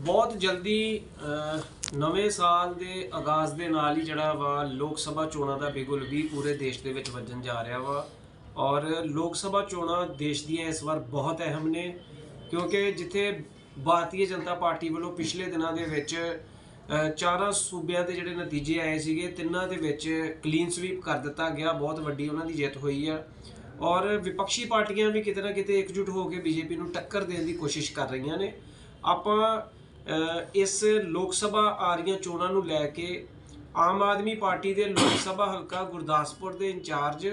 ਬਹੁਤ ਜਲਦੀ ਨਵੇਂ ਸਾਲ ਦੇ ਆਗਾਜ਼ ਦੇ ਨਾਲ ਹੀ ਜਿਹੜਾ ਵਾ ਲੋਕ ਸਭਾ ਚੋਣਾਂ ਦਾ ਬਿਗੁਲ ਵੀ ਪੂਰੇ ਦੇਸ਼ ਦੇ ਵਿੱਚ ਵੱਜਣ ਜਾ ਰਿਹਾ ਵਾ। ਔਰ ਲੋਕ ਸਭਾ ਚੋਣਾਂ ਦੇਸ਼ ਦੀਆਂ ਇਸ ਵਾਰ ਬਹੁਤ ਅਹਿਮ ਨੇ, ਕਿਉਂਕਿ ਜਿੱਥੇ ਭਾਰਤੀ ਜਨਤਾ ਪਾਰਟੀ ਵੱਲੋਂ ਪਿਛਲੇ ਦਿਨਾਂ ਦੇ ਵਿੱਚ ਚਾਰਾਂ ਸੂਬਿਆਂ ਦੇ ਜਿਹੜੇ ਨਤੀਜੇ ਆਏ ਸੀਗੇ, ਤਿੰਨਾਂ ਦੇ ਵਿੱਚ ਕਲੀਨ ਸਵੀਪ ਕਰ ਦਿੱਤਾ ਗਿਆ। ਬਹੁਤ ਵੱਡੀ ਉਹਨਾਂ ਦੀ ਜਿੱਤ ਹੋਈ ਆ। ਔਰ ਵਿਪਕਸ਼ੀ ਪਾਰਟੀਆਂ ਵੀ ਕਿਤੇ ਨਾ ਕਿਤੇ ਇਕਜੁੱਟ ਹੋ ਕੇ ਬੀਜੇਪੀ ਨੂੰ ਟੱਕਰ ਦੇਣ ਦੀ ਕੋਸ਼ਿਸ਼ ਕਰ ਰਹੀਆਂ ਨੇ। ਆਪਾਂ ਇਸ ਲੋਕ ਸਭਾ ਆ ਰਹੀਆਂ ਚੋਣਾਂ ਨੂੰ ਲੈ ਕੇ ਆਮ ਆਦਮੀ ਪਾਰਟੀ ਦੇ ਲੋਕ ਸਭਾ ਹਲਕਾ ਗੁਰਦਾਸਪੁਰ ਦੇ ਇੰਚਾਰਜ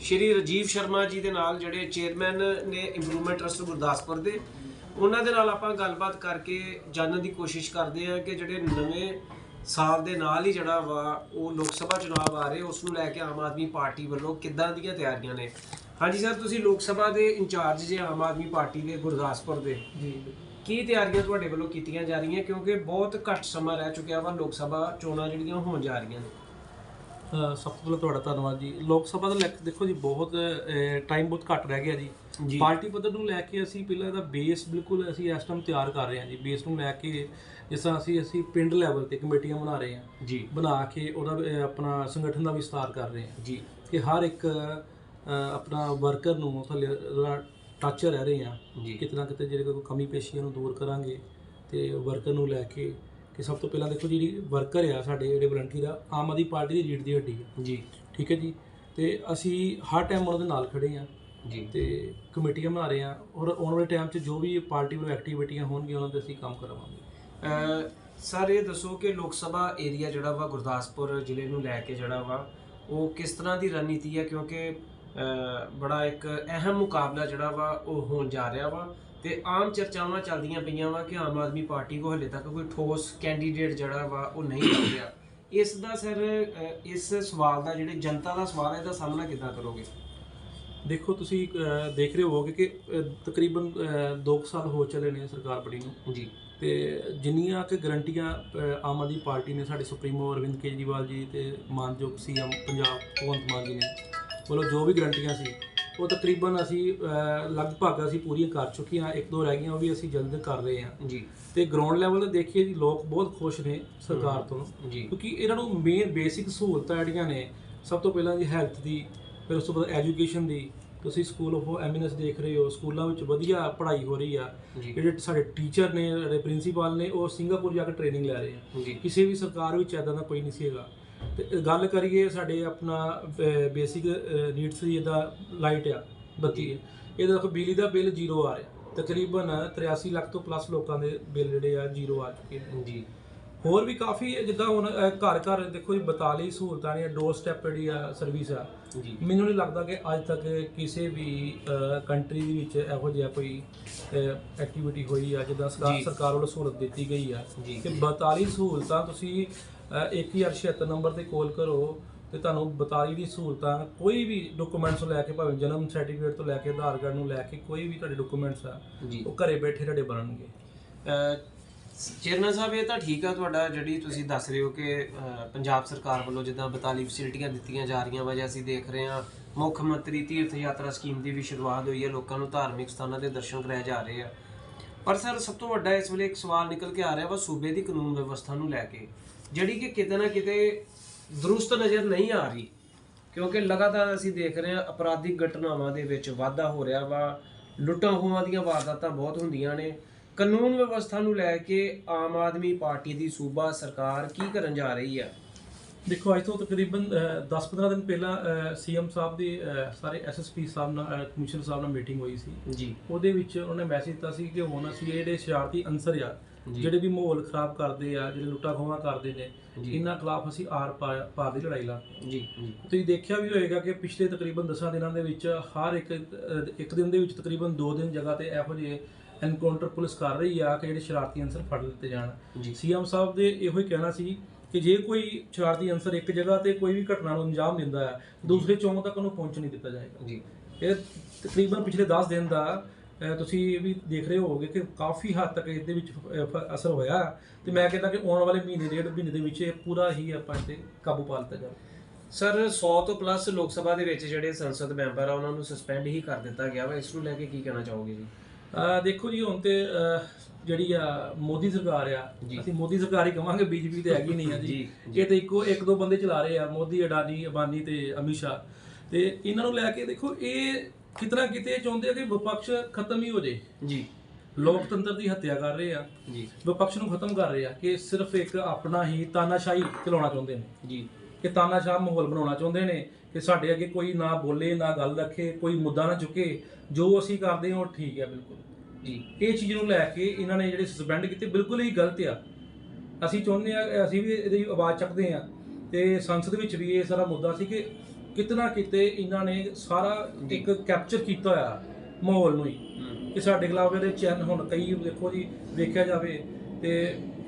ਸ਼੍ਰੀ ਰਾਜੀਵ ਸ਼ਰਮਾ ਜੀ ਦੇ ਨਾਲ ਜਿਹੜੇ ਚੇਅਰਮੈਨ ਨੇ ਇੰਪਰੂਵਮੈਂਟ ਟਰਸਟ ਗੁਰਦਾਸਪੁਰ ਦੇ, ਉਹਨਾਂ ਦੇ ਨਾਲ ਆਪਾਂ ਗੱਲਬਾਤ ਕਰਕੇ ਜਾਣਨ ਦੀ ਕੋਸ਼ਿਸ਼ ਕਰਦੇ ਹਾਂ ਕਿ ਜਿਹੜੇ ਨਵੇਂ ਸਾਲ ਦੇ ਨਾਲ ਹੀ ਜਿਹੜਾ ਵਾ ਉਹ ਲੋਕ ਸਭਾ ਚੁਣਾਵ ਆ ਰਹੇ, ਉਸ ਨੂੰ ਲੈ ਕੇ ਆਮ ਆਦਮੀ ਪਾਰਟੀ ਵੱਲੋਂ ਕਿੱਦਾਂ ਦੀਆਂ ਤਿਆਰੀਆਂ ਨੇ? ਹਾਂਜੀ ਸਰ, ਤੁਸੀਂ ਲੋਕ ਸਭਾ ਦੇ ਇੰਚਾਰਜ ਜੇ ਆਮ ਆਦਮੀ ਪਾਰਟੀ ਦੇ ਗੁਰਦਾਸਪੁਰ ਦੇ। ਜੀ ਕੀ ਤਿਆਰੀਆਂ ਤੁਹਾਡੇ ਵੱਲੋਂ ਕੀਤੀਆਂ ਜਾ ਰਹੀਆਂ? ਕਿਉਂਕਿ ਬਹੁਤ ਘੱਟ ਸਮਾਂ ਰਹਿ ਚੁੱਕਿਆ ਵਾ ਲੋਕ ਸਭਾ ਚੋਣਾਂ ਜਿਹੜੀਆਂ ਹੋਣ ਜਾ ਰਹੀਆਂ ਨੇ। ਸਭ ਤੋਂ ਪਹਿਲਾਂ ਤੁਹਾਡਾ ਧੰਨਵਾਦ ਜੀ। ਲੋਕ ਸਭਾ ਦਾ ਲੈਕ ਦੇਖੋ ਜੀ ਬਹੁਤ ਟਾਈਮ ਬਹੁਤ ਘੱਟ ਰਹਿ ਗਿਆ ਜੀ। ਜੀ। ਪਾਰਟੀ ਪੱਧਰ ਨੂੰ ਲੈ ਕੇ ਅਸੀਂ ਪਹਿਲਾਂ ਇਹਦਾ ਬੇਸ ਬਿਲਕੁਲ ਅਸੀਂ ਇਸ ਟਾਈਮ ਤਿਆਰ ਕਰ ਰਹੇ ਹਾਂ ਜੀ। ਬੇਸ ਨੂੰ ਲੈ ਕੇ ਜਿਸ ਤਰ੍ਹਾਂ ਅਸੀਂ ਅਸੀਂ ਪਿੰਡ ਲੈਵਲ ਤੇ ਕਮੇਟੀਆਂ ਬਣਾ ਰਹੇ ਹਾਂ। ਜੀ। ਬਣਾ ਕੇ ਉਹਦਾ ਆਪਣਾ ਸੰਗਠਨ ਦਾ ਵਿਸਤਾਰ ਕਰ ਰਹੇ ਹਾਂ। ਜੀ। ਕਿ ਹਰ ਇੱਕ ਆਪਣਾ ਵਰਕਰ ਨੂੰ ਥੱਲੇ ਟੱਚ ਰਹਿ ਰਹੇ ਹਾਂ। ਜੀ। ਕਿਤੇ ਨਾ ਕਿਤੇ ਜਿਹੜੇ ਕੋਈ ਕਮੀ ਪੇਸ਼ੀਆਂ ਨੂੰ ਦੂਰ ਕਰਾਂਗੇ ਤੇ ਵਰਕਰ ਨੂੰ ਲੈ ਕੇ ਕਿ ਸਭ ਤੋਂ ਪਹਿਲਾਂ ਦੇਖੋ ਜਿਹੜੀ ਵਰਕਰ ਆ ਸਾਡੇ ਜਿਹੜੇ ਵਲੰਟੀਅਰ ਆ ਆਮ ਆਦਮੀ ਪਾਰਟੀ ਦੀ ਰੀੜ ਦੀ ਹੱਡੀ ਆ। ਜੀ। ਠੀਕ ਹੈ ਜੀ? ਤੇ ਅਸੀਂ ਹਰ ਟਾਈਮ ਉਹਨਾਂ ਦੇ ਨਾਲ ਖੜੇ ਆ ਜੀ। ਤੇ ਕਮੇਟੀਆਂ ਬਣਾ ਰਹੇ ਆ ਔਰ ਆਉਣ ਵਾਲੇ ਟਾਈਮ 'ਚ ਜੋ ਵੀ ਪਾਰਟੀ ਵੱਲੋਂ ਐਕਟੀਵਿਟੀਆਂ ਹੋਣਗੀਆਂ ਉਹਨਾਂ ਤੇ ਅਸੀਂ ਕੰਮ ਕਰਾਵਾਂਗੇ। ਅਹ ਸਰ ਇਹ ਦੱਸੋ ਕਿ ਲੋਕ ਸਭਾ ਏਰੀਆ ਜਿਹੜਾ ਵਾ ਗੁਰਦਾਸਪੁਰ ਜ਼ਿਲ੍ਹੇ ਨੂੰ ਲੈ ਕੇ ਜਿਹੜਾ ਵਾ ਉਹ ਕਿਸ ਤਰ੍ਹਾਂ ਦੀ ਰਣਨੀਤੀ ਹੈ ਕਿਉਂਕਿ ਬੜਾ ਇੱਕ ਅਹਿਮ ਮੁਕਾਬਲਾ ਜਿਹੜਾ ਵਾ ਉਹ ਹੋਣ ਜਾ ਰਿਹਾ ਵਾ ਤੇ ਆਮ ਚਰਚਾਵਾਂ ਚੱਲਦੀਆਂ ਪਈਆਂ ਵਾ ਕਿ ਆਮ ਆਦਮੀ ਪਾਰਟੀ ਕੋ ਹਲੇ ਤੱਕ ਕੋਈ ਠੋਸ ਕੈਂਡੀਡੇਟ ਜਿਹੜਾ ਵਾ ਉਹ ਨਹੀਂ ਲੱਭ ਰਿਹਾ। ਇਸ ਦਾ ਸਰ ਇਸ ਸਵਾਲ ਦਾ ਜਿਹੜੇ ਜਨਤਾ ਦਾ ਸਵਾਲ ਹੈ ਇਹਦਾ ਸਾਹਮਣਾ ਕਿੱਦਾਂ ਕਰੋਗੇ? ਦੇਖੋ ਤੁਸੀਂ ਦੇਖ ਰਹੇ ਹੋਵੋਗੇ ਕਿ ਤਕਰੀਬਨ 2 ਸਾਲ ਹੋ ਚਲੇ ਨੇ ਸਰਕਾਰ ਬਣੀ ਨੂੰ। ਜੀ। ਤੇ ਜਿੰਨੀਆਂ ਕਿ ਗਰੰਟੀਆਂ ਆਮ ਆਦਮੀ ਪਾਰਟੀ ਨੇ ਸਾਡੇ ਸੁਪਰੀਮੋ ਅਰਵਿੰਦ ਕੇਜਰੀਵਾਲ ਜੀ ਤੇ ਮਾਨਯੋਗ ਸੀਐਮ ਪੰਜਾਬ ਭਗਵੰਤ ਮਾਨ ਜੀ ਨੇ ਵੱਲੋਂ ਜੋ ਵੀ ਗਰੰਟੀਆਂ ਸੀ ਉਹ ਤਕਰੀਬਨ ਅਸੀਂ ਅਹ, ਲਗਭਗ ਅਸੀਂ ਪੂਰੀਆਂ ਕਰ ਚੁੱਕੇ ਹਾਂ ਇੱਕ ਦੋ ਰਹਿ ਗਈਆਂ ਉਹ ਵੀ ਅਸੀਂ ਜਲਦ ਕਰ ਰਹੇ ਹਾਂ। ਜੀ। ਤੇ ਗਰਾਊਂਡ ਲੈਵਲ ਤੇ ਦੇਖੀਏ ਜੀ ਲੋਕ ਬਹੁਤ ਖੁਸ਼ ਨੇ ਸਰਕਾਰ ਤੋਂ। ਜੀ। ਕਿਉਂਕਿ ਇਹਨਾਂ ਨੂੰ ਮੇਨ ਬੇਸਿਕ ਸਹੂਲਤਾਂ ਜਿਹੜੀਆਂ ਨੇ ਸਭ ਤੋਂ ਪਹਿਲਾਂ ਜੀ ਹੈਲਥ ਦੀ ਫਿਰ ਉਸ ਤੋਂ ਬਾਅਦ ਐਜੂਕੇਸ਼ਨ ਦੀ। ਤੁਸੀਂ ਸਕੂਲ ਆਫ ਐਮਿਨੈਂਸ ਦੇਖ ਰਹੇ ਹੋ ਸਕੂਲਾਂ ਵਿੱਚ ਵਧੀਆ ਪੜ੍ਹਾਈ ਹੋ ਰਹੀ ਆ। ਜੀ। ਜਿਹੜੇ ਸਾਡੇ ਟੀਚਰ ਨੇ ਜਿਹੜੇ ਪ੍ਰਿੰਸੀਪਲ ਨੇ ਉਹ ਸਿੰਗਾਪੁਰ ਜਾ ਕੇ ਟ੍ਰੇਨਿੰਗ ਲੈ ਰਹੇ ਆ। ਜੀ। ਕਿਸੇ ਵੀ ਸਰਕਾਰ ਵਿੱਚ ਐਦਾਂ ਦਾ ਕੋਈ ਨਹੀਂ ਸੀ ਹੈਗਾ ਤੇ ਗੱਲ ਕਰੀਏ ਸਾਡੇ ਆਪਣਾ ਬੇਸਿਕ ਨੀਡਸ ਦੀ ਇਹਦਾ ਲਾਈਟ ਆ ਬੱਤੀ ਹੈ ਇਹਦਾ ਦੇਖੋ ਬਿਜਲੀ ਦਾ ਬਿੱਲ ਜ਼ੀਰੋ ਆ ਰਿਹਾ। ਤਕਰੀਬਨ 83 ਲੱਖ ਤੋਂ ਪਲੱਸ ਲੋਕਾਂ ਦੇ ਬਿੱਲ ਜਿਹੜੇ ਆ ਜ਼ੀਰੋ ਆ ਚੁੱਕੇ ਨੇ। ਜੀ। ਹੋਰ ਵੀ ਕਾਫੀ ਜਿੱਦਾਂ ਹੁਣ ਘਰ ਘਰ ਦੇਖੋ ਜੀ 42 ਸਹੂਲਤਾਂ ਨੇ ਡੋਰ ਸਟੈਪ ਜਿਹੜੀ ਆ ਸਰਵਿਸ ਆ। ਜੀ। ਮੈਨੂੰ ਨਹੀਂ ਲੱਗਦਾ ਕਿ ਅੱਜ ਤੱਕ ਕਿਸੇ ਵੀ ਕੰਟਰੀ ਦੇ ਵਿੱਚ ਇਹੋ ਜਿਹਾ ਕੋਈ ਐਕਟੀਵਿਟੀ ਹੋਈ ਆ ਜਿੱਦਾਂ ਸਰਕਾਰ ਵੱਲੋਂ ਸਹੂਲਤ ਦਿੱਤੀ ਗਈ ਆ। ਕਿ 42 ਸਹੂਲਤਾਂ ਤੁਸੀਂ ਅਹ, 1076 ਨੰਬਰ ਤੇ ਕਾਲ ਕਰੋ ਤੇ ਤੁਹਾਨੂੰ 42 ਦੀ ਸਹੂਲਤਾਂ ਕੋਈ ਵੀ ਡਾਕੂਮੈਂਟਸ ਲੈ ਕੇ ਭਾਵੇਂ ਜਨਮ ਸਰਟੀਫਿਕੇਟ ਤੋਂ ਲੈ ਕੇ ਆਧਾਰ ਕਾਰਡ ਨੂੰ ਲੈ ਕੇ ਕੋਈ ਵੀ ਤੁਹਾਡੇ ਡਾਕੂਮੈਂਟਸ ਆ ਉਹ ਘਰੇ ਬੈਠੇ ਤੁਹਾਡੇ ਬਣਨਗੇ। ਚੇਅਰਮੈਨ ਸਾਹਿਬ ਇਹ ਤਾਂ ਠੀਕ ਆ ਤੁਹਾਡਾ ਜਿਹੜੀ ਤੁਸੀਂ ਦੱਸ ਰਹੇ ਹੋ ਕਿ ਪੰਜਾਬ ਸਰਕਾਰ ਵੱਲੋਂ ਜਿੱਦਾਂ 42 ਫੈਸਿਲਿਟੀਆਂ ਦਿੱਤੀਆਂ ਜਾ ਰਹੀਆਂ ਵਾ ਜਾਂ ਅਸੀਂ ਦੇਖ ਰਹੇ ਹਾਂ ਮੁੱਖ ਮੰਤਰੀ ਤੀਰਥ ਯਾਤਰਾ ਸਕੀਮ ਦੀ ਵੀ ਸ਼ੁਰੂਆਤ ਹੋਈ ਹੈ ਲੋਕਾਂ ਨੂੰ ਧਾਰਮਿਕ ਸਥਾਨਾਂ ਦੇ ਦਰਸ਼ਨ ਕਰਾਏ ਜਾ ਰਹੇ ਆ। ਪਰ ਸਰ ਸਭ ਤੋਂ ਵੱਡਾ ਇਸ ਵੇਲੇ ਇੱਕ ਸਵਾਲ ਨਿਕਲ ਕੇ ਆ ਰਿਹਾ ਵਾ ਸੂਬੇ ਦੀ ਕਾਨੂੰਨ ਵਿਵਸਥਾ ਨੂੰ ਲੈ ਕੇ। ਜਿਹੜੀ ਕਿ ਕਿਤੇ ਨਾ ਕਿਤੇ ਦਰੁਸਤ ਨਜ਼ਰ ਨਹੀਂ ਆ ਰਹੀ। ਕਿਉਂਕਿ ਲਗਾਤਾਰ ਅਸੀਂ ਦੇਖ ਰਹੇ ਹਾਂ ਅਪਰਾਧਿਕ ਘਟਨਾਵਾਂ ਦੇ ਵਿੱਚ ਵਾਧਾ ਹੋ ਰਿਹਾ ਵਾ। ਲੁੱਟਾਂ ਖੋਹਾਂ ਦੀਆਂ ਵਾਰਦਾਤਾਂ ਬਹੁਤ ਹੁੰਦੀਆਂ ਨੇ। ਕਾਨੂੰਨ ਵਿਵਸਥਾ ਨੂੰ ਲੈ ਕੇ ਆਮ ਆਦਮੀ ਪਾਰਟੀ ਦੀ ਸੂਬਾ ਸਰਕਾਰ ਕੀ ਕਰਨ ਜਾ ਰਹੀ ਆ? ਦੇਖੋ ਅੱਜ ਤੋਂ ਤਕਰੀਬਨ 10-15 ਦਿਨ ਪਹਿਲਾਂ ਸੀਐਮ ਸਾਹਿਬ ਦੀ ਸਾਰੇ ਐਸਐਸਪੀ ਸਾਹਿਬ ਨਾਲ ਕਮਿਸ਼ਨਰ ਸਾਹਿਬ ਨਾਲ ਮੀਟਿੰਗ ਹੋਈ ਸੀ। ਜੀ। ਉਹਦੇ ਵਿੱਚ ਉਹਨੇ ਮੈਸੇਜ ਦਿੱਤਾ ਸੀ ਕਿ ਹੁਣ ਅਸੀਂ ਜਿਹੜੇ ਸ਼ਰਾਰਤੀ ਅੰਸਰ ਆ। ਜੀ। ਜਿਹੜੇ ਵੀ ਮਾਹੌਲ ਖਰਾਬ ਕਰਦੇ ਆ ਜਿਹੜੇ ਲੁੱਟਾ ਖੋਹਾਂ ਕਰਦੇ ਨੇ। ਇਹਨਾਂ ਖਿਲਾਫ ਅਸੀਂ ਆਰ ਪਾਰ ਦੀ ਲੜਾਈ ਲਾ ਜੀ ਤੁਸੀਂ ਦੇਖਿਆ ਵੀ ਹੋਏਗਾ ਕਿ ਪਿਛਲੇ ਤਕਰੀਬਨ 10 ਦਿਨਾਂ ਦੇ ਵਿੱਚ ਹਰ ਇੱਕ ਇੱਕ ਦਿਨ ਦੇ ਵਿੱਚ ਤਕਰੀਬਨ 2 ਦਿਨ ਜਗ੍ਹਾ ਤੇ ਇਹੋ ਜਿਹੇ ਐਨਕਾਊਂਟਰ ਪੁਲਿਸ ਕਰ ਰਹੀ ਆ ਕਿ ਜਿਹੜੇ ਸ਼ਰਾਰਤੀ ਅੰਸਰ ਫੜ ਲਿੱਤੇ ਜਾਣ। ਸੀਐਮ ਸਾਹਿਬ ਦੇ ਇਹੋ ਹੀ ਕਹਿਣਾ ਸੀ ਕਿ ਜੇ ਕੋਈ ਸ਼ਰਾਰਤੀ ਅੰਸਰ ਇੱਕ ਜਗ੍ਹਾ ਤੇ ਕੋਈ ਵੀ ਘਟਨਾ ਨੂੰ ਅੰਜਾਮ ਦਿੰਦਾ ਹੈ ਦੂਸਰੇ ਚੌਂਕ ਤੱਕ ਉਹਨੂੰ ਪਹੁੰਚ ਨਹੀਂ ਦਿੱਤਾ ਜਾਏਗਾ। ਜੀ। ਇਹ ਤਕਰੀਬਨ ਪਿਛਲੇ 10 ਦਿਨ ਦਾ ਤੁਸੀਂ ਇਹ ਵੀ ਦੇਖ ਰਹੇ ਹੋਵੋਗੇ ਕਿ ਕਾਫੀ ਹੱਦ ਤੱਕ ਇਹਦੇ ਵਿੱਚ ਅਸਰ ਹੋਇਆ ਤੇ ਮੈਂ ਕਹਿੰਦਾ ਕਿ ਆਉਣ ਵਾਲੇ ਮਹੀਨੇ ਡੇਢ ਮਹੀਨੇ ਦੇ ਵਿੱਚ ਇਹ ਪੂਰਾ ਹੀ ਆਪਾਂ ਇੱਥੇ ਕਾਬੂ ਪਾ ਲਿੱਤਾ ਜਾਵੇ। ਸਰ 100 ਤੋਂ ਪਲੱਸ ਲੋਕ ਸਭਾ ਦੇ ਵਿੱਚ ਜਿਹੜੇ ਸੰਸਦ ਮੈਂਬਰ ਆ ਉਹਨਾਂ ਨੂੰ ਸਸਪੈਂਡ ਹੀ ਕਰ ਦਿੱਤਾ ਗਿਆ ਵਾ। ਇਸ ਨੂੰ ਲੈ ਕੇ ਕੀ ਕਹਿਣਾ ਚਾਹੋਗੇ ਜੀ? ਦੇਖੋ ਜੀ ਹੁਣ ਤੇ ਜਿਹੜੀ ਆ ਮੋਦੀ ਸਰਕਾਰ ਆ। ਅਸੀਂ ਮੋਦੀ ਸਰਕਾਰ ਹੀ ਕਵਾਂਗੇ ਬੀਜੇਪੀ ਤੇ ਹੈਗੀ ਨਹੀਂ ਆ ਜੀ। ਇਹ ਤੇ ਇੱਕੋ ਇੱਕ ਦੋ ਬੰਦੇ ਚਲਾ ਰਹੇ ਆ ਮੋਦੀ ਅਡਾਨੀ ਅਬਾਨੀ ਤੇ ਅਮਿਤ ਸ਼ਾਹ। ਤੇ ਇਹਨਾਂ ਨੂੰ ਲੈ ਕੇ ਦੇਖੋ ਇਹ ਕਿਤਨਾ ਕਿਤੇ ਚਾਹੁੰਦੇ ਆ ਕਿ ਵਿਪਕਸ਼ ਖਤਮ ਹੀ ਹੋ ਜੇ ਜੀ। ਲੋਕਤੰਤਰ ਦੀ ਹੱਤਿਆ ਕਰ ਰਹੇ ਆ। ਜੀ। ਵਿਪਕਸ਼ ਨੂੰ ਖਤਮ ਕਰ ਰਹੇ ਆ ਕਿ ਸਿਰਫ ਇੱਕ ਆਪਣਾ ਹੀ ਤਾਨਾਸ਼ਾਹੀ ਚਲਾਉਣਾ ਚਾਹੁੰਦੇ ਨੇ। ਜੀ। ਕਿ ਤਾਨਾਸ਼ਾਹ ਮਾਹੌਲ ਬਣਾਉਣਾ ਚਾਹੁੰਦੇ ਨੇ ਕਿ ਸਾਡੇ ਅੱਗੇ ਕੋਈ ਨਾ ਬੋਲੇ ਨਾ ਗੱਲ ਰੱਖੇ ਕੋਈ ਮੁੱਦਾ ਨਾ ਚੁੱਕੇ। ਜੋ ਅਸੀਂ ਕਰਦੇ ਹਾਂ ਉਹ ਠੀਕ ਹੈ ਬਿਲਕੁਲ। ਜੀ। ਇਹ ਚੀਜ਼ ਨੂੰ ਲੈ ਕੇ ਇਹਨਾਂ ਨੇ ਜਿਹੜੇ ਸਸਪੈਂਡ ਕੀਤੇ ਬਿਲਕੁਲ ਹੀ ਗਲਤ ਆ। ਅਸੀਂ ਚਾਹੁੰਦੇ ਆ ਅਸੀਂ ਵੀ ਇਹਦੀ ਆਵਾਜ਼ ਚੱਕਦੇ ਆ ਤੇ ਸੰਸਦ ਵਿੱਚ ਵੀ ਇਹ ਸਾਰਾ ਮੁੱਦਾ ਸੀ ਕਿ ਕਿਤਨਾ ਕਿਤੇ ਇਹਨਾਂ ਨੇ ਸਾਰਾ ਇੱਕ ਕੈਪਚਰ ਕੀਤਾ ਹੋਇਆ ਮਾਹੌਲ ਨੂੰ ਹੀ। ਕਿ ਸਾਡੇ ਖਿਲਾਫ ਇਹਦੇ ਚੈਨ ਹੁਣ ਕਈ ਦੇਖੋ ਜੀ ਵੇਖਿਆ ਜਾਵੇ ਤੇ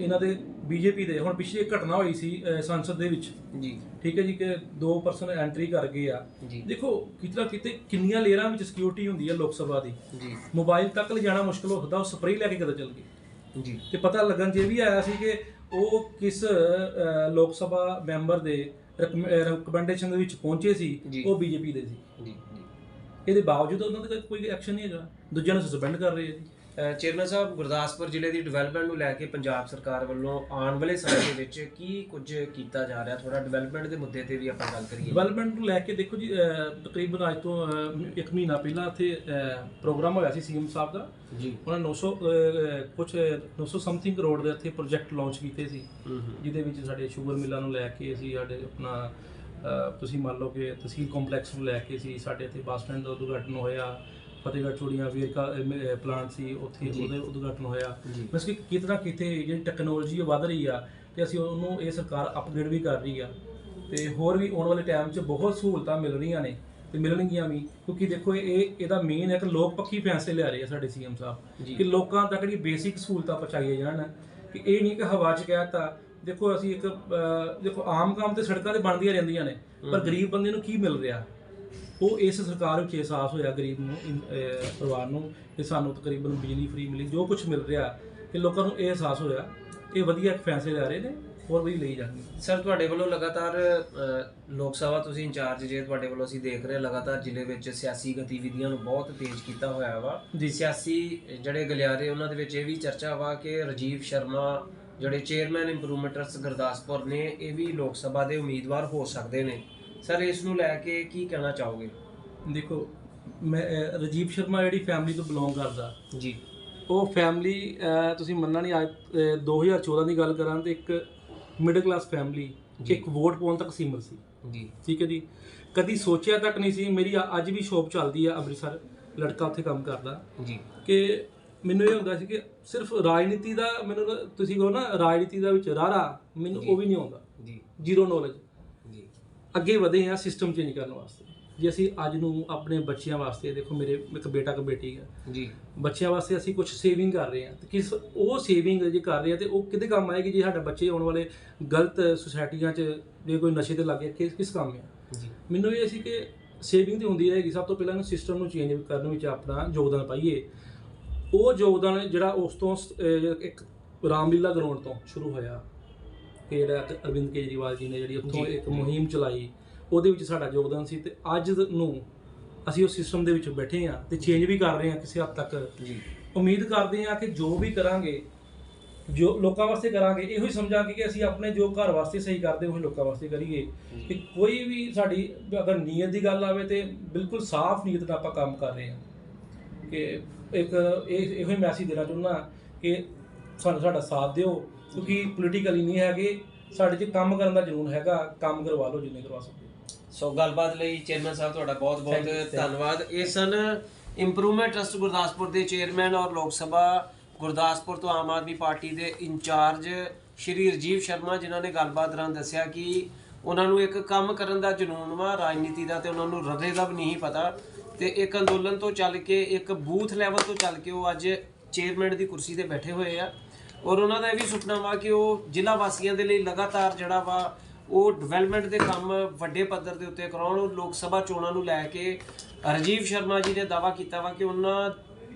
ਇਹਨਾਂ ਦੇ ਬੀਜੇਪੀ ਦੇ ਹੁਣ ਪਿੱਛੇ ਇੱਕ ਘਟਨਾ ਹੋਈ ਸੀ ਸੰਸਦ ਦੇ ਵਿੱਚ। ਜੀ। ਠੀਕ ਹੈ ਜੀ ਕਿ ਦੋ ਪਰਸਨ ਐਂਟਰੀ ਕਰ ਗਏ ਆ। ਜੀ। ਦੇਖੋ ਕਿਤਨਾ ਕਿਤੇ ਕਿੰਨੀਆਂ ਲੇਅਰਾਂ ਵਿੱਚ ਸਿਕਿਉਰਿਟੀ ਹੁੰਦੀ ਹੈ ਲੋਕ ਸਭਾ ਦੀ। ਜੀ। ਮੋਬਾਈਲ ਤੱਕ ਲਿਜਾਣਾ ਮੁਸ਼ਕਲ ਹੋ ਸਕਦਾ ਉਹ ਸਪਰੇਅ ਲੈ ਕੇ ਕਦੋਂ ਚੱਲ ਗਏ। ਜੀ। ਤੇ ਪਤਾ ਲੱਗਣ ਇਹ ਵੀ ਆਇਆ ਸੀ ਕਿ ਉਹ ਕਿਸ ਲੋਕ ਸਭਾ ਮੈਂਬਰ ਦੇ ਰეკਮੈਂਡੇਸ਼ਨ ਦੇ ਵਿੱਚ ਪਹੁੰਚੇ ਸੀ। ਉਹ ਬੀਜੇਪੀ ਦੇ ਸੀ। ਜੀ ਜੀ। ਇਹਦੇ ਬਾਵਜੂਦ ਉਹਨਾਂ ਦਾ ਕੋਈ ਐਕਸ਼ਨ ਨਹੀਂ ਹੈਗਾ। ਦੂਜਿਆਂ ਨੂੰ ਸਸਪੈਂਡ ਕਰ ਰਹੇ ਆ ਜੀ। ਚੇਅਰਮੈਨ ਸਾਹਿਬ ਗੁਰਦਾਸਪੁਰ ਜ਼ਿਲ੍ਹੇ ਦੀ ਡਿਵੈਲਪਮੈਂਟ ਨੂੰ ਲੈ ਕੇ ਪੰਜਾਬ ਸਰਕਾਰ ਵੱਲੋਂ ਆਉਣ ਵਾਲੇ ਸਮੇਂ ਦੇ ਵਿੱਚ ਕੀ ਕੁਝ ਕੀਤਾ ਜਾ ਰਿਹਾ? ਥੋੜਾ ਡਿਵੈਲਪਮੈਂਟ ਦੇ ਮੁੱਦੇ ਤੇ ਵੀ ਆਪਾਂ ਗੱਲ ਕਰੀਏ। ਡਿਵੈਲਪਮੈਂਟ ਨੂੰ ਲੈ ਕੇ ਦੇਖੋ ਜੀ ਤਕਰੀਬਨ ਅੱਜ ਤੋਂ ਇੱਕ ਮਹੀਨਾ ਪਹਿਲਾਂ ਇੱਥੇ ਪ੍ਰੋਗਰਾਮ ਹੋਇਆ ਸੀ ਸੀਐਮ ਸਾਹਿਬ ਦਾ। ਜੀ। ਉਹਨਾਂ ਨੇ 900 ਅਹ, ਕੁਝ 900 ਸਮਥਿੰਗ ਕਰੋੜ ਦੇ ਇੱਥੇ ਪ੍ਰੋਜੈਕਟ ਲਾਂਚ ਕੀਤੇ ਸੀ। ਜਿਹਦੇ ਵਿੱਚ ਸਾਡੇ ਸ਼ੂਗਰ ਮਿਲਾਂ ਨੂੰ ਲੈ ਕੇ ਅਸੀਂ ਸਾਡੇ ਆਪਣਾ ਤੁਸੀਂ ਮੰਨ ਲਓ ਕਿ ਤਹਿਸੀਲ ਕੰਪਲੈਕਸ ਨੂੰ ਲੈ ਕੇ ਸੀ ਸਾਡੇ ਇੱਥੇ ਬੱਸ ਸਟੈਂਡ ਦਾ ਉਦਘਾਟਨ ਹੋਇਆ। ਫਤਿਹਗੜ੍ਹ ਚੂੜੀਆਂ ਵੇਰਕਾ ਪਲਾਂਟ ਸੀ ਉੱਥੇ। ਉਹਦੇ ਉਦਘਾਟਨ ਹੋਇਆ। ਬਸ ਕਿ ਕਿਤਨਾ ਕਿਤੇ ਜਿਹੜੀ ਟੈਕਨੋਲੋਜੀ ਵਧ ਰਹੀ ਆ ਤੇ ਅਸੀਂ ਉਹਨੂੰ ਇਹ ਸਰਕਾਰ ਅਪਗ੍ਰੇਡ ਵੀ ਕਰ ਰਹੀ ਆ। ਤੇ ਹੋਰ ਵੀ ਆਉਣ ਵਾਲੇ ਟਾਈਮ 'ਚ ਬਹੁਤ ਸਹੂਲਤਾਂ ਮਿਲ ਰਹੀਆਂ ਨੇ ਤੇ ਮਿਲਣਗੀਆਂ ਵੀ ਕਿਉਂਕਿ ਦੇਖੋ ਇਹ ਇਹਦਾ ਮੇਨ ਹੈ ਕਿ ਲੋਕ ਪੱਖੀ ਫੈਸਲੇ ਲਿਆ ਰਹੇ ਆ ਸਾਡੇ ਸੀਐਮ ਸਾਹਿਬ। ਕਿ ਲੋਕਾਂ ਤੱਕ ਜਿਹੜੀ ਬੇਸਿਕ ਸਹੂਲਤਾਂ ਪਹੁੰਚਾਈਆਂ ਜਾਣ ਕਿ ਇਹ ਨਹੀਂ ਕਿ ਹਵਾ 'ਚ ਕਹਿਤਾ ਦੇਖੋ ਅਸੀਂ ਇੱਕ ਦੇਖੋ ਆਮ ਕੰਮ ਤੇ ਸੜਕਾਂ ਤੇ ਬਣਦੀਆਂ ਰਹਿੰਦੀਆਂ ਨੇ ਪਰ ਗਰੀਬ ਬੰਦੇ ਨੂੰ ਕੀ ਮਿਲ ਰਿਹਾ? ਉਹ ਇਸ ਸਰਕਾਰ ਵਿੱਚ ਅਹਿਸਾਸ ਹੋਇਆ ਗਰੀਬ ਨੂੰ ਇਨ- ਅਹ, ਪਰਿਵਾਰ ਨੂੰ ਕਿ ਸਾਨੂੰ ਤਕਰੀਬਨ ਬਿਜਲੀ ਫ੍ਰੀ ਮਿਲੀ ਜੋ ਕੁਝ ਮਿਲ ਰਿਹਾ ਕਿ ਲੋਕਾਂ ਨੂੰ ਇਹ ਅਹਿਸਾਸ ਹੋਇਆ ਇਹ ਵਧੀਆ ਫੈਸਲੇ ਲੈ ਰਹੇ ਨੇ ਹੋਰ ਵੀ ਲਈ ਜਾਣਗੇ। ਸਰ ਤੁਹਾਡੇ ਵੱਲੋਂ ਲਗਾਤਾਰ ਲੋਕ ਸਭਾ ਤੁਸੀਂ ਇੰਚਾਰਜ ਜੇ ਤੁਹਾਡੇ ਵੱਲੋਂ ਅਸੀਂ ਦੇਖ ਰਹੇ ਹਾਂ ਲਗਾਤਾਰ ਜ਼ਿਲ੍ਹੇ ਵਿੱਚ ਸਿਆਸੀ ਗਤੀਵਿਧੀਆਂ ਨੂੰ ਬਹੁਤ ਤੇਜ਼ ਕੀਤਾ ਹੋਇਆ ਵਾ। ਜੀ। ਸਿਆਸੀ ਜਿਹੜੇ ਗਲਿਆਰੇ ਉਹਨਾਂ ਦੇ ਵਿੱਚ ਇਹ ਵੀ ਚਰਚਾ ਵਾ ਕਿ ਰਾਜੀਵ ਸ਼ਰਮਾ ਜਿਹੜੇ ਚੇਅਰਮੈਨ ਇੰਪਰੂਵਮੈਂਟਰਸ ਗੁਰਦਾਸਪੁਰ ਨੇ ਇਹ ਵੀ ਲੋਕ ਸਭਾ ਦੇ ਉਮੀਦਵਾਰ ਹੋ ਸਕਦੇ ਨੇ। ਸਰ ਇਸ ਨੂੰ ਲੈ ਕੇ ਕੀ ਕਹਿਣਾ ਚਾਹੋਗੇ? ਦੇਖੋ ਮੈਂ ਅਹ, ਰਾਜੀਵ ਸ਼ਰਮਾ ਜਿਹੜੀ ਫੈਮਿਲੀ ਤੋਂ ਬਿਲੋਂਗ ਕਰਦਾ ਜੀ। ਉਹ ਫੈਮਿਲੀ ਤੁਸੀਂ ਮੰਨਣਾ ਨਹੀਂ ਅੱਜ ਅਹ, 2014 ਦੀ ਗੱਲ ਕਰਾਂ ਤੇ ਇੱਕ ਮਿਡਲ ਕਲਾਸ ਫੈਮਿਲੀ ਇੱਕ ਵੋਟ ਪਾਉਣ ਤੱਕ ਸੀਮਤ ਸੀ। ਜੀ। ਠੀਕ ਹੈ ਜੀ? ਕਦੀ ਸੋਚਿਆ ਤੱਕ ਨਹੀਂ ਸੀ ਮੇਰੀ ਅ- ਅੱਜ ਵੀ ਸ਼ੋਪ ਚੱਲਦੀ ਆ ਅੰਮ੍ਰਿਤਸਰ ਲੜਕਾ ਉੱਥੇ ਕੰਮ ਕਰਦਾ। ਜੀ। ਕਿ ਮੈਨੂੰ ਇਹ ਹੁੰਦਾ ਸੀ ਕਿ ਸਿਰਫ ਰਾਜਨੀਤੀ ਦਾ ਮੈਨੂੰ ਨਾ- ਤੁਸੀਂ ਕਹੋ ਨਾ ਰਾਜਨੀਤੀ ਦਾ ਵਿੱਚ ਰਾਰਾ ਮੈਨੂੰ ਉਹ ਵੀ ਨਹੀਂ ਆਉਂਦਾ। ਜੀ। ਜ਼ੀਰੋ ਨੌਲੇਜ ਜੀ ਅੱਗੇ ਵਧੇ ਆ ਸਿਸਟਮ ਚੇਂਜ ਕਰਨ ਵਾਸਤੇ। ਜੇ ਅਸੀਂ ਅੱਜ ਨੂੰ ਆਪਣੇ ਬੱਚਿਆਂ ਵਾਸਤੇ ਦੇਖੋ ਮੇਰੇ ਇੱਕ ਬੇਟਾ ਇੱਕ ਬੇਟੀ ਹੈ ਜੀ। ਬੱਚਿਆਂ ਵਾਸਤੇ ਅਸੀਂ ਕੁਝ ਸੇਵਿੰਗ ਕਰ ਰਹੇ ਹਾਂ ਤੇ ਕਿਸ ਉਹ ਸੇਵਿੰਗ ਜੇ ਕਰ ਰਹੇ ਹਾਂ ਤੇ ਉਹ ਕਿਤੇ ਕੰਮ ਆਏਗੀ ਜੇ ਸਾਡੇ ਬੱਚੇ ਆਉਣ ਵਾਲੇ ਗਲਤ ਸੁਸਾਇਟੀਆਂ 'ਚ ਜੇ ਕੋਈ ਨਸ਼ੇ ਤੇ ਲੱਗੇ ਕਿਸ ਕਿਸ ਕੰਮ ਆ? ਜੀ। ਮੈਨੂੰ ਇਹ ਸੀ ਕਿ ਸੇਵਿੰਗ ਤੇ ਹੁੰਦੀ ਰਹੇਗੀ। ਸਭ ਤੋਂ ਪਹਿਲਾਂ ਇਹਨੂੰ ਸਿਸਟਮ ਨੂੰ ਚੇਂਜ ਕਰਨ ਵਿੱਚ ਆਪਣਾ ਯੋਗਦਾਨ ਪਾਈਏ। ਉਹ ਯੋਗਦਾਨ ਜਿਹੜਾ ਉਸ ਤੋਂ ਇੱਕ ਰਾਮਲੀਲਾ ਗਰਾਊਂਡ ਤੋਂ ਸ਼ੁਰੂ ਹੋਇਆ। ਕਿ ਜਿਹੜਾ ਅਰਵਿੰਦ ਕੇਜਰੀਵਾਲ ਜੀ ਨੇ ਜਿਹੜੀ ਉੱਥੋਂ। ਇੱਕ ਮੁਹਿੰਮ ਚਲਾਈ ਉਹਦੇ ਵਿੱਚ ਸਾਡਾ ਯੋਗਦਾਨ ਸੀ ਤੇ ਅੱਜ ਨੂੰ ਅਸੀਂ ਉਸ ਸਿਸਟਮ ਦੇ ਵਿੱਚ ਬੈਠੇ ਆ ਤੇ ਚੇਂਜ ਵੀ ਕਰ ਰਹੇ ਆ ਕਿਸੇ ਹੱਦ ਤੱਕ। ਜੀ। ਉਮੀਦ ਕਰਦੇ ਆ ਕਿ ਜੋ ਵੀ ਕਰਾਂਗੇ ਜੋ ਲੋਕਾਂ ਵਾਸਤੇ ਕਰਾਂਗੇ ਇਹੋ ਹੀ ਸਮਝਾਂਗੇ ਕਿ ਅਸੀਂ ਆਪਣੇ ਜੋ ਘਰ ਵਾਸਤੇ ਸਹੀ ਕਰਦੇ ਉਹ ਲੋਕਾਂ ਵਾਸਤੇ ਕਰੀਏ। ਕਿ ਕੋਈ ਵੀ ਸਾਡੀ ਅਗਰ ਨੀਅਤ ਦੀ ਗੱਲ ਆਵੇ ਤੇ ਬਿਲਕੁਲ ਸਾਫ਼ ਨੀਅਤ ਨਾਲ ਆਪਾਂ ਕੰਮ ਕਰ ਰਹੇ ਹਾਂ। ਕਿ ਇੱਕ ਇਹ ਇਹੋ ਹੀ ਮੈਸੇਜ ਦੇਣਾ ਚਾਹੁੰਦਾ ਕਿ ਸਾਨੂੰ ਸਾਡਾ ਸਾਥ ਦਿਓ ਕਿਉਂਕਿ ਪੋਲੀਟੀਕਲੀ ਨਹੀਂ ਹੈਗੇ ਸਾਡੇ 'ਚ ਕੰਮ ਕਰਨ ਦਾ ਜਨੂਨ ਹੈਗਾ ਕੰਮ ਕਰਵਾ ਲਓ ਜਿੰਨੇ ਕਰਵਾ ਸਕਦੇ। ਸੋ ਗੱਲਬਾਤ ਲਈ ਚੇਅਰਮੈਨ ਸਾਹਿਬ ਤੁਹਾਡਾ ਬਹੁਤ Thank you, ਬਹੁਤ thank you. ਧੰਨਵਾਦ ਇਹ ਸਨ ਇੰਪਰੂਵਮੈਂਟ ਟਰਸਟ ਗੁਰਦਾਸਪੁਰ ਦੇ ਚੇਅਰਮੈਨ ਔਰ ਲੋਕ ਸਭਾ ਗੁਰਦਾਸਪੁਰ ਤੋਂ ਆਮ ਆਦਮੀ ਪਾਰਟੀ ਦੇ ਇੰਚਾਰਜ ਸ਼੍ਰੀ ਰਜੀਵ ਸ਼ਰਮਾ ਜਿਨ੍ਹਾਂ ਨੇ ਗੱਲਬਾਤ ਦੌਰਾਨ ਦੱਸਿਆ ਕਿ ਉਹਨਾਂ ਨੂੰ ਇੱਕ ਕੰਮ ਕਰਨ ਦਾ ਜਨੂਨ ਵਾ ਰਾਜਨੀਤੀ ਦਾ ਤੇ ਉਹਨਾਂ ਨੂੰ ਰੱਦੇ ਦਾ ਵੀ ਨਹੀਂ ਪਤਾ ਤੇ ਇੱਕ ਅੰਦੋਲਨ ਤੋਂ ਚੱਲ ਕੇ ਇੱਕ ਬੂਥ ਲੈਵਲ ਤੋਂ ਚੱਲ ਕੇ ਉਹ ਅੱਜ ਚੇਅਰਮੈਨ ਦੀ ਕੁਰਸੀ ਤੇ ਬੈਠੇ ਹੋਏ ਆ ਔਰ ਉਹਨਾਂ ਦਾ ਇਹ ਵੀ ਸੁਪਨਾ ਵਾ ਕਿ ਉਹ ਜ਼ਿਲ੍ਹਾ ਵਾਸੀਆਂ ਦੇ ਲਈ ਲਗਾਤਾਰ ਜਿਹੜਾ ਵਾ ਉਹ ਡਿਵੈਲਪਮੈਂਟ ਦੇ ਕੰਮ ਵੱਡੇ ਪੱਧਰ ਦੇ ਉੱਤੇ ਕਰਾਉਣ, ਉਹ ਲੋਕ ਸਭਾ ਚੋਣਾਂ ਨੂੰ ਲੈ ਕੇ ਰਾਜੀਵ ਸ਼ਰਮਾ ਜੀ ਨੇ ਦਾਵਾ ਕੀਤਾ ਵਾ ਕਿ ਉਹਨਾਂ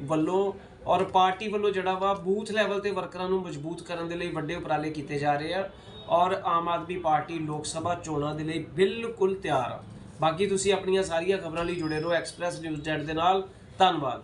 ਵੱਲੋਂ ਔਰ ਪਾਰਟੀ ਵੱਲੋਂ ਜਿਹੜਾ ਵਾ ਬੂਥ ਲੈਵਲ ਤੇ ਵਰਕਰਾਂ ਨੂੰ ਮਜ਼ਬੂਤ ਕਰਨ ਦੇ ਲਈ ਵੱਡੇ ਉਪਰਾਲੇ ਕੀਤੇ ਜਾ ਰਹੇ ਆ ਔਰ ਆਮ ਆਦਮੀ ਪਾਰਟੀ ਲੋਕ ਸਭਾ ਚੋਣਾਂ ਦੇ ਲਈ ਬਿਲਕੁਲ ਤਿਆਰ ਆ। ਬਾਕੀ ਤੁਸੀਂ ਆਪਣੀਆਂ ਸਾਰੀਆਂ ਖਬਰਾਂ ਲਈ ਜੁੜੇ ਰਹੋ ਐਕਸਪ੍ਰੈਸ ਨਿਊਜ਼ ਡੈਟ ਦੇ ਨਾਲ। ਧੰਨਵਾਦ।